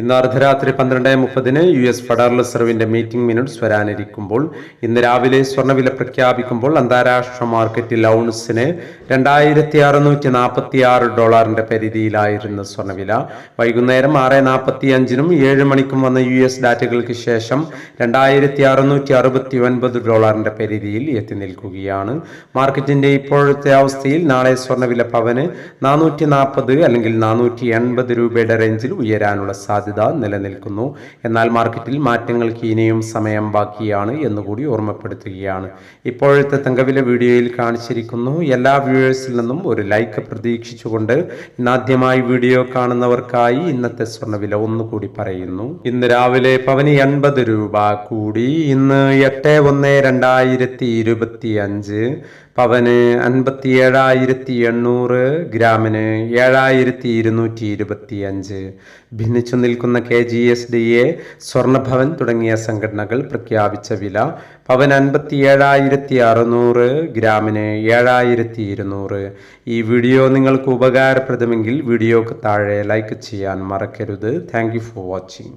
ഇന്ന് അർദ്ധരാത്രി പന്ത്രണ്ട് മുപ്പതിന് യു എസ് ഫെഡറൽ റിസർവിന്റെ മീറ്റിംഗ് മിനിറ്റ്സ് വരാനിരിക്കുമ്പോൾ ഇന്ന് രാവിലെ സ്വർണവില പ്രഖ്യാപിക്കുമ്പോൾ അന്താരാഷ്ട്ര മാർക്കറ്റിൽ ഔൺസിന് രണ്ടായിരത്തി അറുന്നൂറ്റി നാൽപ്പത്തി ആറ് ഡോളറിന്റെ പരിധിയിലായിരുന്നു സ്വർണവില. വൈകുന്നേരം ആറ് നാൽപ്പത്തി അഞ്ചിനും ഏഴ് മണിക്കും വന്ന യു എസ് ഡാറ്റകൾക്ക് ശേഷം രണ്ടായിരത്തി അറുന്നൂറ്റി അറുപത്തി ഒൻപത് ഡോളറിന്റെ പരിധിയിൽ എത്തി നിൽക്കുകയാണ്. മാർക്കറ്റിന്റെ ഇപ്പോഴത്തെ അവസ്ഥയിൽ നാളെ സ്വർണവില പവന് നാനൂറ്റി നാൽപ്പത് അല്ലെങ്കിൽ നാനൂറ്റി എൺപത് രൂപയുടെ റേഞ്ചിൽ ഉയരാനുള്ള സാധ്യത നിലനിൽക്കുന്നു. എന്നാൽ മാർക്കറ്റിൽ മാറ്റങ്ങൾക്ക് ഇനിയും സമയം ബാക്കിയാണ് എന്നുകൂടി ഓർമ്മപ്പെടുത്തുകയാണ്. ഇപ്പോഴത്തെ തങ്കവില വീഡിയോയിൽ കാണിച്ചിരിക്കുന്നു. എല്ലാ വ്യൂവേഴ്സിൽ നിന്നും ഒരു ലൈക്ക് പ്രതീക്ഷിച്ചുകൊണ്ട് ഇന്നാദ്യമായി വീഡിയോ കാണുന്നവർക്കായി ഇന്നത്തെ സ്വർണവില ഒന്നുകൂടി പറയുന്നു. ഇന്ന് രാവിലെ പവന് എൺപത് രൂപ കൂടി. ഇന്ന് എട്ട് ഒന്ന് രണ്ടായിരത്തി ഇരുപത്തി അഞ്ച് പവന് അൻപത്തി ഏഴായിരത്തി എണ്ണൂറ്. ഗ്രാമിന് ഏഴായിരത്തി ഇരുന്നൂറ്റി ഇരുപത്തി അഞ്ച് ഭിന്നിച്ചു നിൽക്കുന്ന K G S D A സ്വർണഭവൻ തുടങ്ങിയ സംഘടനകൾ പ്രഖ്യാപിച്ച വില പവൻ അൻപത്തി ഏഴായിരത്തി അറുന്നൂറ് ഗ്രാമിന് ഏഴായിരത്തി ഇരുന്നൂറ് ഈ വീഡിയോ നിങ്ങൾക്ക് ഉപകാരപ്രദമെങ്കിൽ വീഡിയോക്ക് താഴെ ലൈക്ക് ചെയ്യാൻ മറക്കരുത്. Thank for watching.